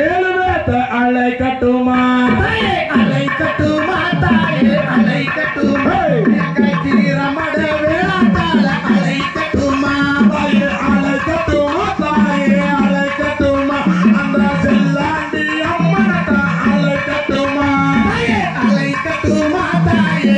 ஏழு பேத்த அலை கட்டுமா தாயே அலை கட்டுமா தாயே அலை கட்டுமா எங்க கிரமட வேளாட்டால அலை கட்டுமா தாயே அலை கட்டுமா தாயே அலை கட்டுமா அந்த செல்லாண்டி அம்மனத்த அலை கட்டுமா தாயே அலை கட்டுமா தாயே.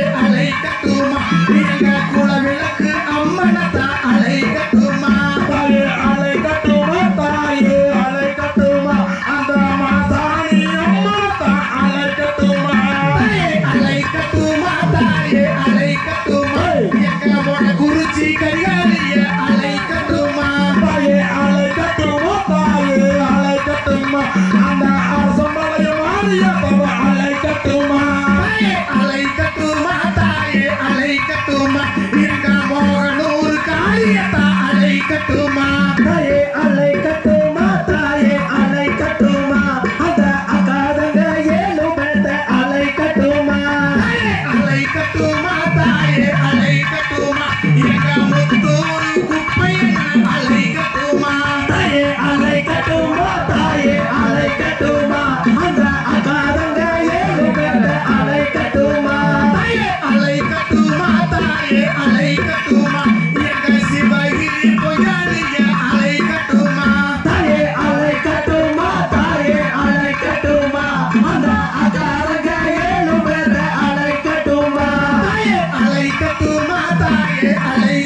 அலை கட்டுமா தாயே அலை கட்டுமா தாயே அலை கட்டுமா எங்க மோகனூர் காளியத்தா அலை கட்டுமா தாயே அலை கட்டுமா தாயே அலை கட்டுமா அந்த அகாதங்க ஏழு பேத்த அலை கட்டுமா தாயே அலை கட்டுமா தாயே அலை கட்டுமா எங்க முத்தூர் குப்பையன அலை கட்டுமா தாயே அலை கட்டுமா தாயே அலை கட்டுமா தாயே அலை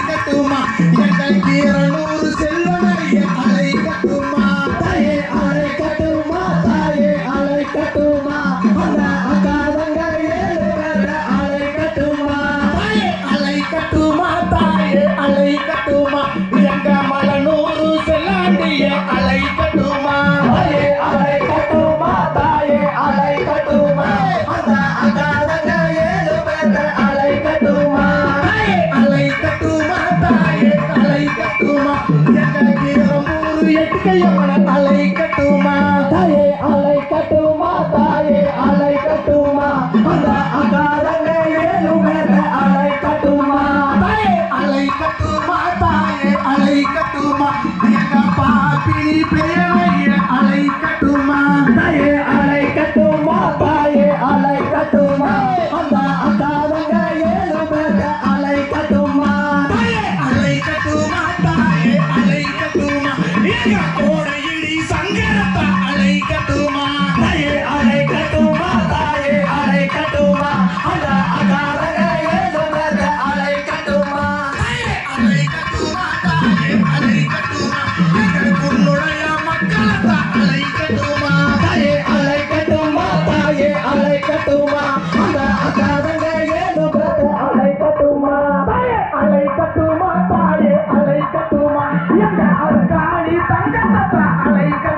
தாயே அலை கட்டுமா அந்த அகாதங்க ஏழு அலை கட்டுமா தாயே அலை கட்டுமா தாயே அலை கட்டுமா எங்க பாப்பினி பேரைய அலை கட்டுமா தாயே அலை கட்டுமா தாயே அலை கட்டுமா அந்த அலை கட்டுமா தாயே அலை கட்டுமா தாயே அலை கட்டுமா எங்க கோடையிடி சங்கரத்த அலை காணி தங்கத்தப்பா அலைக்க